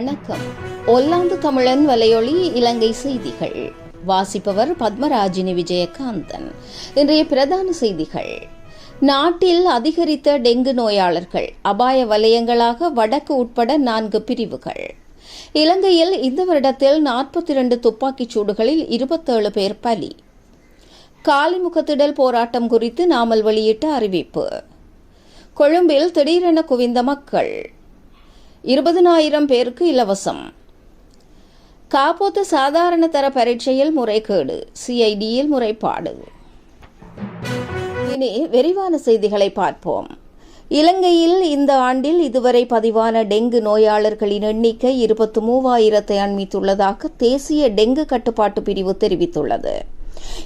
வணக்கம். ஒல்லாந்து தமிழன் வலையொலி இலங்கை செய்திகள். வாசிப்பவர் பத்மராஜினி விஜயகாந்தன். இன்றைய பிரதான செய்திகள். நாட்டில் அதிகரித்த டெங்கு நோயாளர்கள் அபாய வலயங்களாக வடக்கு உட்பட நான்கு பிரிவுகள். இலங்கையில் இந்த வருடத்தில் நாற்பத்தி இரண்டு துப்பாக்கிச் சூடுகளில் இருபத்தேழு பேர் பலி. காலிமுகத்திடல் போராட்டம் குறித்து நாமல் வெளியிட்ட அறிவிப்பு. கொழும்பில் திடீரென குவிந்த மக்கள். இருபதனாயிரம் பேருக்கு இலவசம். காப்போத்து சாதாரண தர பரீட்சையில் முறைகேடு சிஐடியில் முறைப்பாடு. இனி விரிவான செய்திகளை பார்ப்போம். இலங்கையில் இந்த ஆண்டில் இதுவரை பதிவான டெங்கு நோயாளர்களின் எண்ணிக்கை இருபத்தி மூவாயிரத்தை அண்மித்துள்ளதாக தேசிய டெங்கு கட்டுப்பாட்டு பிரிவு தெரிவித்துள்ளது.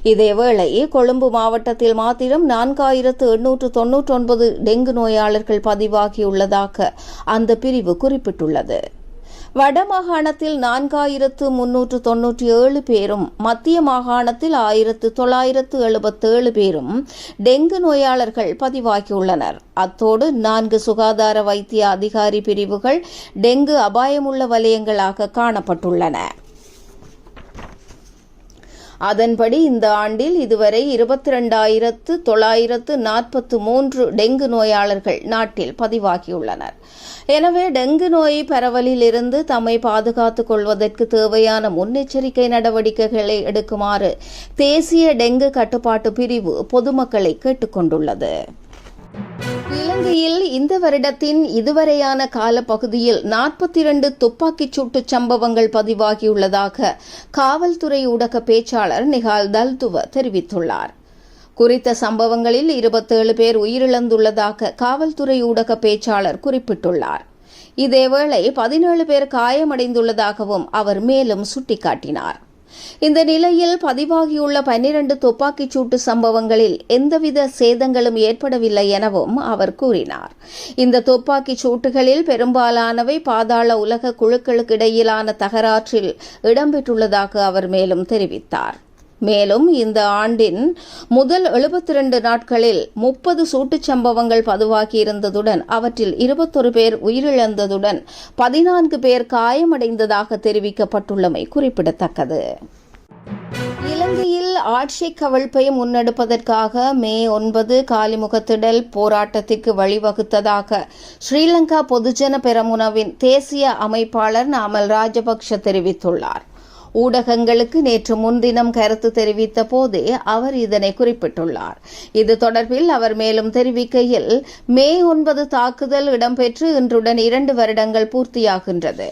இதேவேளை கொழும்பு மாவட்டத்தில் மாத்திரம் நான்காயிரத்து எண்ணூற்று தொன்னூற்றி ஒன்பது டெங்கு நோயாளர்கள் பதிவாகியுள்ளதாக அந்த பிரிவு குறிப்பிட்டுள்ளது. வடமாகாணத்தில் நான்காயிரத்து முன்னூற்று தொன்னூற்றி ஏழு பேரும் மத்திய மாகாணத்தில் ஆயிரத்து தொள்ளாயிரத்து எழுபத்தேழு பேரும் டெங்கு நோயாளர்கள் பதிவாகியுள்ளனர். அத்தோடு நான்கு சுகாதார வைத்திய அதிகாரி பிரிவுகள் டெங்கு அபாயமுள்ள வலயங்களாக காணப்பட்டுள்ளன. அதன்படி இந்த ஆண்டில் இதுவரை இருபத்தி ரெண்டாயிரத்து தொள்ளாயிரத்து நாற்பத்து மூன்று டெங்கு நோயாளர்கள் நாட்டில் பதிவாகியுள்ளனர். எனவே டெங்கு நோய் பரவலில் இருந்து தம்மை பாதுகாத்துக் கொள்வதற்கு தேவையான முன்னெச்சரிக்கை நடவடிக்கைகளை எடுக்குமாறு தேசிய டெங்கு கட்டுப்பாட்டு பிரிவு பொதுமக்களை கேட்டுக்கொண்டுள்ளது. இலங்கையில் இந்த வருடத்தின் இதுவரையான காலப்பகுதியில் நாற்பத்தி இரண்டு துப்பாக்கிச் சூட்டு சம்பவங்கள் பதிவாகியுள்ளதாக காவல்துறை ஊடக பேச்சாளர் நிகால் தல்துவ தெரிவித்துள்ளார். குறித்த சம்பவங்களில் இருபத்தேழு பேர் உயிரிழந்துள்ளதாக காவல்துறை ஊடக பேச்சாளர் குறிப்பிட்டுள்ளார். இதேவேளை பதினேழு பேர் காயமடைந்துள்ளதாகவும் அவர் மேலும் சுட்டிக்காட்டினார். இந்த நிலையில் பதிவாகியுள்ள பன்னிரண்டு துப்பாக்கிச் சூட்டு சம்பவங்களில் எந்தவித சேதங்களும் ஏற்படவில்லை எனவும் அவர் கூறினார். இந்த துப்பாக்கிச் சூட்டுகளில் பெரும்பாலானவை பாதாள உலக குழுக்களுக்கிடையிலான தகராற்றில் இடம்பெற்றுள்ளதாக அவர் மேலும் தெரிவித்தார். மேலும் இந்த ஆண்டின் முதல் எழுபத்தி ரெண்டு நாட்களில் முப்பது சூட்டுச் சம்பவங்கள் பதிவாகியிருந்ததுடன் அவற்றில் இருபத்தொரு பேர் உயிரிழந்ததுடன் பதினான்கு பேர் காயமடைந்ததாக தெரிவிக்கப்பட்டுள்ளமை குறிப்பிடத்தக்கது. இலங்கையில் ஆட்சி கவிழ்ப்பை முன்னெடுப்பதற்காக மே ஒன்பது காலிமுகத்திடல் போராட்டத்திற்கு வழிவகுத்ததாக ஸ்ரீலங்கா பொதுஜன பெரமுனவின் தேசிய அமைப்பாளர் நாமல் ராஜபக்ஷ தெரிவித்துள்ளார். ஊடகங்களுக்கு நேற்று முன்தினம் கருத்து தெரிவித்த போதே அவர் இதனை குறிப்பிட்டுள்ளார். இது தொடர்பில் அவர் மேலும் தெரிவிக்கையில் மே ஒன்பது தாக்குதல் இடம்பெற்று இன்றுடன் இரண்டு வருடங்கள் பூர்த்தியாகின்றது.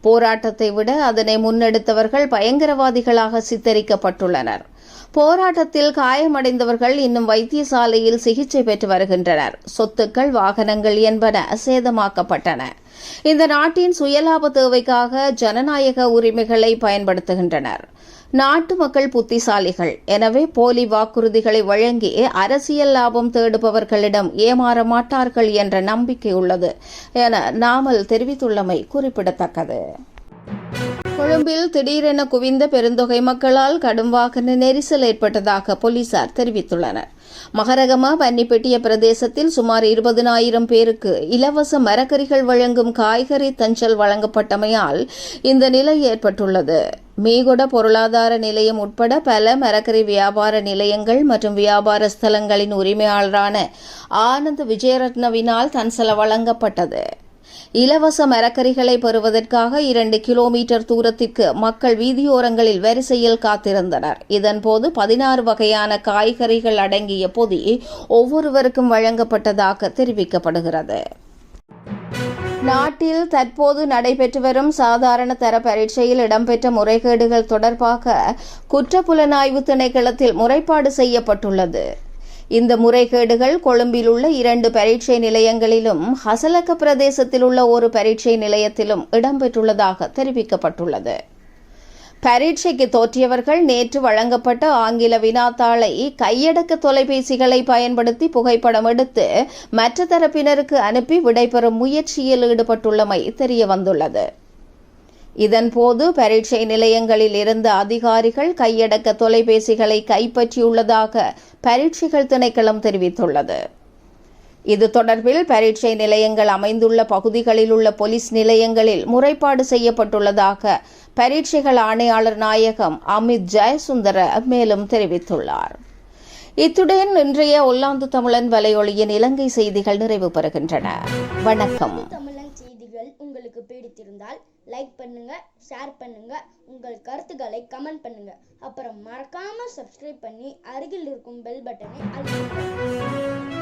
போராட்டத்தை விட அதனை முன்னெடுத்தவர்கள் பயங்கரவாதிகளாக சித்தரிக்கப்பட்டுள்ளனர். போராட்டத்தில் காயமடைந்தவர்கள் இன்னும் வைத்தியசாலையில் சிகிச்சை பெற்று வருகின்றனர். சொத்துக்கள் வாகனங்கள் என்பன சேதமாக்கப்பட்டன. இந்த நாட்டின் சுயலாப தேவைக்காக ஜனநாயக உரிமைகளை பயன்படுத்துகின்றனர். நாட்டு மக்கள் புத்திசாலிகள். எனவே போலி வாக்குறுதிகளை வழங்கி அரசியல் லாபம் தேடுபவர்களிடம் ஏமாற மாட்டார்கள் என்ற நம்பிக்கை உள்ளது என நாமல் தெரிவித்துள்ளமை குறிப்பிடத்தக்கது. கொழும்பில் திடீரென குவிந்த பெருந்தொகை மக்களால் கடும் வாகன நெரிசல் ஏற்பட்டதாக போலீசார் தெரிவித்துள்ளனர். மகரகமா பன்னிப்பெட்டிய பிரதேசத்தில் சுமார் இருபதனாயிரம் பேருக்கு இலவச மரக்கறிகள் வழங்கும் காய்கறி தஞ்சல் வழங்கப்பட்டமையால் இந்த நிலை ஏற்பட்டுள்ளது. மீகொட பொருளாதார நிலையம் உட்பட பல மரக்கறி வியாபார நிலையங்கள் மற்றும் வியாபார ஸ்தலங்களின் உரிமையாளரான ஆனந்த் விஜயரத்னவினால் தன்சல வழங்கப்பட்டது. இலவச மரக்கறிகளை பெறுவதற்காக இரண்டு கிலோமீட்டர் தூரத்திற்கு மக்கள் வீதியோரங்களில் வரிசையில் காத்திருந்தனர். இதன்போது பதினாறு வகையான காய்கறிகள் அடங்கிய பொதி ஒவ்வொருவருக்கும் வழங்கப்பட்டதாக தெரிவிக்கப்படுகிறது. நாட்டில் தற்போது நடைபெற்று வரும் சாதாரண தர பரீட்சையில் இடம்பெற்ற முறைகேடுகள் தொடர்பாக குற்றப்புலனாய்வு திணைக்களத்தில் முறைப்பாடு செய்யப்பட்டுள்ளது. இந்த முறைகேடுகள் கொழும்பில் உள்ள இரண்டு பரீட்சை நிலையங்களிலும் ஹசலக்க பிரதேசத்தில் உள்ள ஒரு பரீட்சை நிலையத்திலும் இடம்பெற்றுள்ளதாக தெரிவிக்கப்பட்டுள்ளது. பரீட்சைக்கு தோற்றியவர்கள் நேற்று வழங்கப்பட்ட ஆங்கில வினாத்தாளை கையடக்க தொலைபேசிகளை பயன்படுத்தி புகைப்படம் எடுத்து மற்ற தரப்பினருக்கு அனுப்பி விடைபெறும் முயற்சியில் ஈடுபட்டுள்ளமை தெரியவந்துள்ளது. இதன்போது பரீட்சை நிலையங்களில் இருந்த அதிகாரிகள் கையடக்க தொலைபேசிகளை கைப்பற்றியுள்ளதாக பரீட்சைகள் திணைக்களம் தெரிவித்துள்ளது. இது தொடர்பில் பரீட்சை நிலையங்கள் அமைந்துள்ள பகுதிகளில் உள்ள போலீஸ் நிலையங்களில் முறைப்பாடு செய்யப்பட்டுள்ளதாக பரீட்சைகள் ஆணையாளர் நாயகம் அமித் ஜெயசுந்தர மேலும் தெரிவித்துள்ளார். இத்துடன் இன்றைய ஒல்லாந்து தமிழன் வலையொலியின் இலங்கை செய்திகள் நிறைவு பெறுகின்றன. வணக்கம். தமிழன் செய்திகள் உங்களுக்கு பிடித்திருந்தால் லைக் பண்ணுங்கள் ஷேர் பண்ணுங்கள் உங்கள் கருத்துக்களை கமெண்ட் பண்ணுங்கள் அப்புறம் மறக்காமல் சப்ஸ்கிரைப் பண்ணி அருகில் இருக்கும் பெல் பட்டனை அழுத்துங்க